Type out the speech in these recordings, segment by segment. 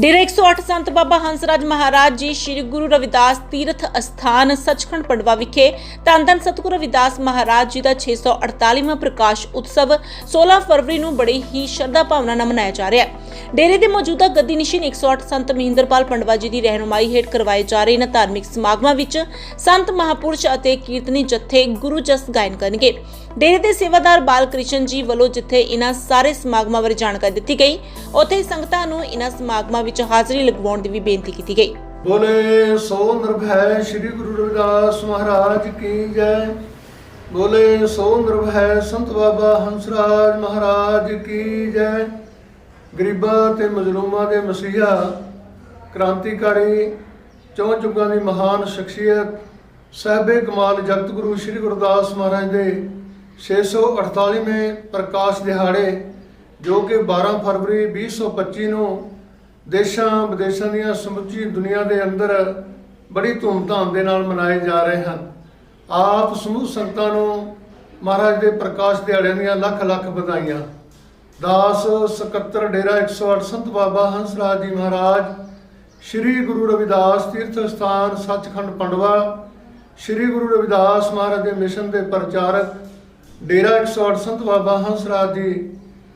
ਡੇਰਾ 108 ਸੰਤ ਬਾਬਾ ਹੰਸਰਾਜ ਮਹਾਰਾਜ ਜੀ ਸ੍ਰੀ ਗੁਰੂ ਰਵਿਦਾਸ ਤੀਰਥ ਅਸਥਾਨ ਸੱਚਖੰਡ ਪੰਡਵਾ ਵਿਖੇ ਧੰਨ ਧੰਨ ਸਤਿਗੁਰੂ ਰਵਿਦਾਸ ਮਹਾਰਾਜ ਜੀ ਦਾ 648ਵਾਂ ਪ੍ਰਕਾਸ਼ ਉਤਸਵ 16 ਫਰਵਰੀ ਨੂੰ ਬੜੀ ਹੀ ਸ਼ਰਧਾ ਭਾਵਨਾ ਨਾਲ ਮਨਾਇਆ ਜਾ ਰਿਹਾ ਹੈ। ਡੇਰੇ ਦੇ ਮੌਜੂਦਾ ਗੱਦੀ ਨਿਸ਼ੀਨ 108 ਸੰਤ ਮਹਿੰਦਰਪਾਲ ਪੰਡਵਾ ਜੀ ਦੀ ਰਹਿਨੁਮਾਈ ਹੇਠ ਕਰਵਾਏ ਜਾ ਰਹੇ ਇਹਨਾਂ ਧਾਰਮਿਕ ਸਮਾਗਮਾਂ ਵਿੱਚ ਸੰਤ ਮਹਾਪੁਰਸ਼ ਅਤੇ ਕੀਰਤਨੀ ਜਥੇ ਗੁਰੂ ਜਸ ਗਾਇਨ ਕਰਨਗੇ। ਡੇਰੇ ਦੇ ਸੇਵਾਦਾਰ ਬਾਲ ਕ੍ਰਿਸ਼ਨ ਜੀ ਵੱਲੋਂ ਜਿੱਥੇ ਇਹਨਾਂ ਸਾਰੇ ਸਮਾਗਮਾਂ ਬਾਰੇ ਜਾਣਕਾਰੀ ਦਿੱਤੀ ਗਈ, ਉੱਥੇ ਸੰਗਤਾਂ ਨੂੰ ਇਹਨਾਂ ਸਮਾਗਮਾਂ ਵਿੱਚ ਹਾਜ਼ਰੀ ਲਗਵਾਉਣ ਦੀ ਵੀ ਬੇਨਤੀ ਕੀਤੀ ਗਈ। ਬੋਲੇ ਸੋ ਨਿਰਭੈ ਸ੍ਰੀ ਗੁਰੂ ਰਵਿਦਾਸ ਮਹਾਰਾਜ ਕੀ ਜੈ। ਬੋਲੇ ਸੋ ਨਿਰਭੈ ਸੰਤ ਬਾਬਾ ਹੰਸਰਾਜ ਮਹਾਰਾਜ ਕੀ ਜੈ। ਗਰੀਬਾਂ ਤੇ ਮਜ਼ਲੂਮਾਂ ਦੇ ਮਸੀਹਾ, ਕ੍ਰਾਂਤੀਕਾਰੀ ਚੌਂ ਯੁੱਗਾਂ ਦੀ ਮਹਾਨ ਸ਼ਖਸੀਅਤ, ਸਾਹਿਬੇ ਕਮਾਲ ਜਗਤ ਗੁਰੂ ਸ੍ਰੀ ਗੁਰਦਾਸ ਮਹਾਰਾਜ ਦੇ 648ਵੇਂ ਪ੍ਰਕਾਸ਼ ਦਿਹਾੜੇ, ਜੋ ਕਿ 12 ਫਰਵਰੀ 2025 ਨੂੰ ਦੇਸ਼ਾਂ ਵਿਦੇਸ਼ਾਂ ਦੀਆਂ ਸਮੁੱਚੀ ਦੁਨੀਆ ਦੇ ਅੰਦਰ ਬੜੀ ਧੂਮਧਾਮ ਦੇ ਨਾਲ ਮਨਾਏ ਜਾ ਰਹੇ ਹਨ। ਆਪ ਸਮੂਹ ਸੰਗਤਾਂ ਨੂੰ ਮਹਾਰਾਜ ਦੇ ਪ੍ਰਕਾਸ਼ ਦਿਹਾੜਿਆਂ ਦੀਆਂ ਲੱਖ ਲੱਖ ਵਧਾਈਆਂ। ਦਾਸ ਸਕੱਤਰ ਡੇਰਾ 108 ਸੰਤ ਬਾਬਾ ਹੰਸ ਰਾਜ ਜੀ ਮਹਾਰਾਜ, ਸ੍ਰੀ ਗੁਰੂ ਰਵਿਦਾਸ ਤੀਰਥ ਸਥਾਨ ਸੱਚਖੰਡ ਪੰਡਵਾ, ਸ੍ਰੀ ਗੁਰੂ ਰਵਿਦਾਸ ਮਹਾਰਾਜ ਦੇ ਮਿਸ਼ਨ ਦੇ ਪ੍ਰਚਾਰਕ, ਡੇਰਾ 108 ਸੰਤ ਬਾਬਾ ਹੰਸ ਰਾਜ ਜੀ,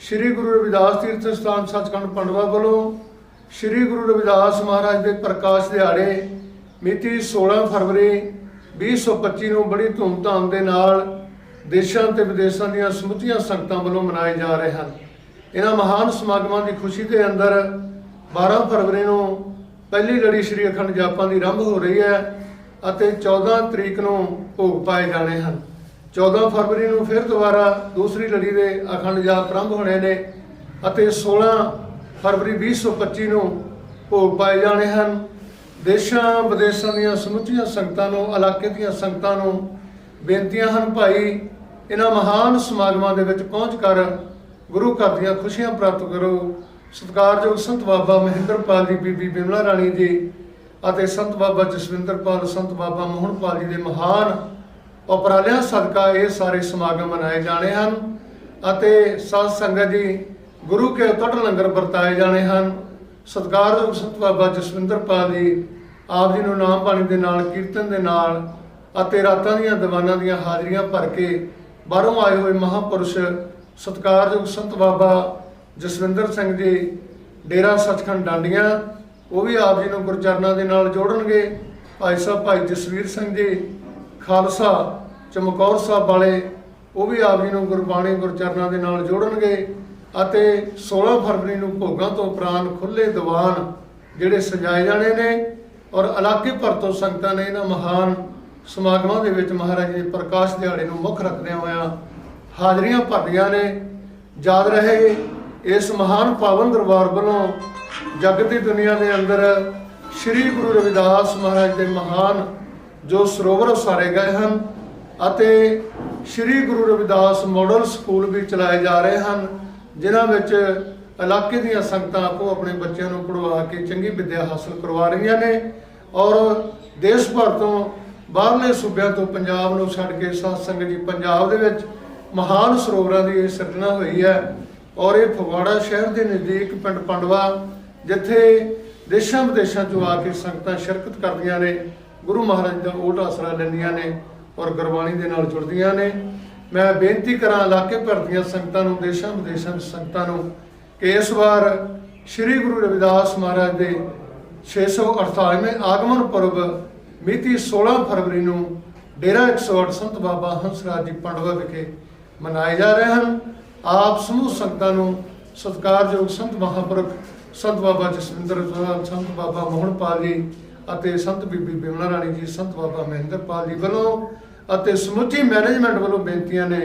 ਸ੍ਰੀ ਗੁਰੂ ਰਵਿਦਾਸ ਤੀਰਥ ਸਥਾਨ ਸੱਚਖੰਡ ਪੰਡਵਾ ਵੱਲੋਂ, ਸ੍ਰੀ ਗੁਰੂ ਰਵਿਦਾਸ ਮਹਾਰਾਜ ਦੇ ਪ੍ਰਕਾਸ਼ ਦਿਹਾੜੇ, ਮਿਤੀ 16 ਫਰਵਰੀ 2025 ਨੂੰ ਬੜੀ ਧੂਮਧਾਮ ਦੇ ਨਾਲ ਦੇਸ਼ਾਂ ਤੇ ਵਿਦੇਸ਼ਾਂ ਦੀਆਂ ਸਮੁੱਚੀਆਂ ਸੰਗਤਾਂ ਵੱਲੋਂ ਮਨਾਏ ਜਾ ਰਹੇ ਹਨ। ਇਹਨਾਂ ਮਹਾਨ ਸਮਾਗਮਾਂ ਦੀ ਖੁਸ਼ੀ ਦੇ ਅੰਦਰ 12 ਫਰਵਰੀ ਨੂੰ ਪਹਿਲੀ ਲੜੀ ਸ੍ਰੀ ਅਖੰਡ ਜਾਪਾਂ ਦੀ ਆਰੰਭ ਹੋ ਰਹੀ ਹੈ ਅਤੇ 14 ਤਰੀਕ ਨੂੰ ਭੋਗ ਪਾਏ ਜਾਣੇ ਹਨ। 14 ਫਰਵਰੀ ਨੂੰ ਫਿਰ ਦੁਬਾਰਾ ਦੂਸਰੀ ਲੜੀ ਦੇ ਅਖੰਡ ਜਾਪ ਆਰੰਭ ਹੋਣੇ ਨੇ ਅਤੇ 16 ਫਰਵਰੀ 2025 ਨੂੰ ਭੋਗ ਪਾਏ ਜਾਣੇ ਹਨ। ਦੇਸ਼ਾਂ ਵਿਦੇਸ਼ਾਂ ਦੀਆਂ ਸਮੁੱਚੀਆਂ ਸੰਗਤਾਂ ਨੂੰ, ਇਲਾਕੇ ਦੀਆਂ ਸੰਗਤਾਂ ਨੂੰ ਬੇਨਤੀਆਂ ਹਨ ਭਾਈ, ਇਹਨਾਂ ਮਹਾਨ ਸਮਾਗਮਾਂ ਦੇ ਵਿੱਚ ਪਹੁੰਚ ਕਰ ਗੁਰੂ ਘਰ ਦੀਆਂ ਖੁਸ਼ੀਆਂ ਪ੍ਰਾਪਤ ਕਰੋ। ਸਤਿਕਾਰਯੋਗ ਸੰਤ ਬਾਬਾ ਮਹਿੰਦਰਪਾਲ ਜੀ, ਬੀਬੀ ਬਿਮਲਾ ਰਾਣੀ ਜੀ ਅਤੇ ਸੰਤ ਬਾਬਾ ਜਸਵਿੰਦਰਪਾਲ, ਸੰਤ ਬਾਬਾ ਮੋਹਨਪਾਲ ਜੀ ਦੇ ਮਹਾਨ ਉਪਰਾਲਿਆਂ ਸਦਕਾ ਇਹ ਸਾਰੇ ਸਮਾਗਮ ਮਨਾਏ ਜਾਣੇ ਹਨ ਅਤੇ ਸਾਧ ਸੰਗਤ ਜੀ ਗੁਰੂ ਕੇ ਉਤਟ ਲੰਗਰ ਵਰਤਾਏ ਜਾਣੇ ਹਨ। ਸਤਿਕਾਰਯੋਗ ਸੰਤ ਬਾਬਾ ਜਸਵਿੰਦਰਪਾਲ ਜੀ ਆਪ ਜੀ ਨੂੰ ਨਾਮ ਪਾਣੀ ਦੇ ਨਾਲ, ਕੀਰਤਨ ਦੇ ਨਾਲ ਅਤੇ ਰਾਤਾਂ ਦੀਆਂ ਦੀਵਾਨਾਂ ਦੀਆਂ ਹਾਜ਼ਰੀਆਂ ਭਰ ਕੇ ਬਾਹਰੋਂ ਆਏ ਹੋਏ ਮਹਾਪੁਰਸ਼ ਸਤਿਕਾਰਯੋਗ ਸੰਤ ਬਾਬਾ ਜਸਵਿੰਦਰ ਸਿੰਘ ਜੀ, ਡੇਰਾ ਸੱਚਖੰਡ ਡਾਂਡੀਆਂ, ਉਹ ਵੀ ਆਪ ਜੀ ਨੂੰ ਗੁਰਚਰਨਾਂ ਦੇ ਨਾਲ ਜੋੜਨਗੇ। ਭਾਈ ਸਾਹਿਬ ਭਾਈ ਜਸਵੀਰ ਸਿੰਘ ਜੀ, ਖਾਲਸਾ ਚਮਕੌਰ ਸਾਹਿਬ ਵਾਲੇ, ਉਹ ਵੀ ਆਪ ਜੀ ਨੂੰ ਗੁਰਬਾਣੀ ਗੁਰਚਰਨਾਂ ਦੇ ਨਾਲ ਜੋੜਨਗੇ ਅਤੇ 16 ਫਰਵਰੀ ਨੂੰ ਭੋਗਾਂ ਤੋਂ ਉਪਰੰਤ ਖੁੱਲੇ ਦੀਵਾਨ ਜਿਹੜੇ ਸਜਾਏ ਜਾਣੇ ਨੇ ਔਰ ਇਲਾਕੇ ਭਰ ਤੋਂ ਸੰਗਤਾਂ ਨੇ ਇਹਨਾਂ ਮਹਾਨ ਸਮਾਗਮਾਂ ਦੇ ਵਿੱਚ ਮਹਾਰਾਜ ਦੇ ਪ੍ਰਕਾਸ਼ ਦਿਹਾੜੇ ਨੂੰ ਮੁੱਖ ਰੱਖਦਿਆਂ ਹੋਇਆਂ ਹਾਜ਼ਰੀਆਂ ਭਰਦੀਆਂ ਨੇ। ਯਾਦ ਰਹੇ ਇਸ ਮਹਾਨ ਪਾਵਨ ਦਰਬਾਰ ਵੱਲੋਂ ਜਗਤ ਦੀ ਦੁਨੀਆ ਦੇ ਅੰਦਰ ਸ੍ਰੀ ਗੁਰੂ ਰਵਿਦਾਸ ਮਹਾਰਾਜ ਦੇ ਮਹਾਨ ਜੋ ਸਰੋਵਰ ਉਸਾਰੇ ਗਏ ਹਨ ਅਤੇ ਸ੍ਰੀ ਗੁਰੂ ਰਵਿਦਾਸ ਮਾਡਲ ਸਕੂਲ ਵੀ ਚਲਾਏ ਜਾ ਰਹੇ ਹਨ, ਜਿਨ੍ਹਾਂ ਵਿੱਚ ਇਲਾਕੇ ਦੀਆਂ ਸੰਗਤਾਂ ਆਪੋ ਆਪਣੇ ਬੱਚਿਆਂ ਨੂੰ ਪੜ੍ਹਵਾ ਕੇ ਚੰਗੀ ਵਿੱਦਿਆ ਹਾਸਲ ਕਰਵਾ ਰਹੀਆਂ ਨੇ ਔਰ ਦੇਸ਼ ਭਰ ਤੋਂ ਬਾਹਰਲੇ ਸੂਬਿਆਂ ਤੋਂ ਪੰਜਾਬ ਨੂੰ ਛੱਡ ਕੇ ਸਾਧ ਸੰਗਤ ਜੀ ਪੰਜਾਬ ਦੇ ਵਿੱਚ ਮਹਾਨ ਸਰੋਵਰਾਂ ਦੀ ਇਹ ਸਿਰਜਣਾ ਹੋਈ ਹੈ ਔਰ ਇਹ ਫਗਵਾੜਾ ਸ਼ਹਿਰ ਦੇ ਨਜ਼ਦੀਕ ਪਿੰਡ ਪੰਡਵਾ, ਜਿੱਥੇ ਦੇਸ਼ਾਂ ਵਿਦੇਸ਼ਾਂ ਤੋਂ ਆ ਕੇ ਸੰਗਤਾਂ ਸ਼ਿਰਕਤ ਕਰਦੀਆਂ ਨੇ, ਗੁਰੂ ਮਹਾਰਾਜ ਦਾ ਓਟ ਆਸਰਾ ਲੈਂਦੀਆਂ ਨੇ ਔਰ ਗੁਰਬਾਣੀ ਦੇ ਨਾਲ ਜੁੜਦੀਆਂ ਨੇ। ਮੈਂ ਬੇਨਤੀ ਕਰਾਂ ਇਲਾਕੇ ਭਰ ਦੀਆਂ ਸੰਗਤਾਂ ਨੂੰ, ਦੇਸ਼ਾਂ ਵਿਦੇਸ਼ਾਂ ਦੀ ਸੰਗਤਾਂ ਨੂੰ ਕਿ ਇਸ ਵਾਰ ਸ੍ਰੀ ਗੁਰੂ ਰਵਿਦਾਸ ਮਹਾਰਾਜ ਦੇ 648ਵੇਂ ਆਗਮਨ ਪੁਰਬ ਮਿਤੀ 16 ਫਰਵਰੀ ਨੂੰ ਡੇਰਾ 108 ਸੰਤ ਬਾਬਾ ਹੰਸਰਾਜ ਜੀ ਪੰਡਵਾ ਵਿਖੇ ਮਨਾਏ ਜਾ ਰਹੇ ਹਨ। ਆਪ ਸਮੂਹ ਸੰਗਤਾਂ ਨੂੰ ਸਤਿਕਾਰਯੋਗ ਸੰਤ ਮਹਾਂਪੁਰਖ ਸੰਤ ਬਾਬਾ ਜਸਵਿੰਦਰ ਜੀ, ਸੰਤ ਬਾਬਾ ਮੋਹਨਪਾਲ ਜੀ ਅਤੇ ਸੰਤ ਬੀਬੀ ਬਿਮਲਾ ਰਾਣੀ ਜੀ ਸੰਤ ਬਾਬਾ ਮਹਿੰਦਰਪਾਲ ਜੀ ਵੱਲੋਂ ਅਤੇ ਸਮੁੱਚੀ ਮੈਨੇਜਮੈਂਟ ਵੱਲੋਂ ਬੇਨਤੀਆਂ ਨੇ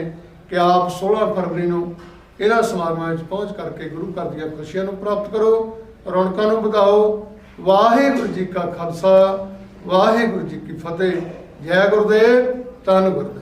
ਕਿ ਆਪ 16 ਫਰਵਰੀ ਨੂੰ ਇਹਨਾਂ ਸਮਾਗਮਾਂ ਵਿੱਚ ਪਹੁੰਚ ਕਰਕੇ ਗੁਰੂ ਘਰ ਦੀਆਂ ਖੁਸ਼ੀਆਂ ਨੂੰ ਪ੍ਰਾਪਤ ਕਰੋ ਰੌਣਕਾਂ ਨੂੰ ਵਧਾਓ। ਵਾਹਿਗੁਰੂ ਜੀ ਕਾ ਖਾਲਸਾ ਵਾਹਿਗੁਰੂ ਜੀ ਕੀ ਫਤਿਹ। ਜੈ ਗੁਰਦੇਵ ਧੰਨ ਗੁਰਦੇਵ।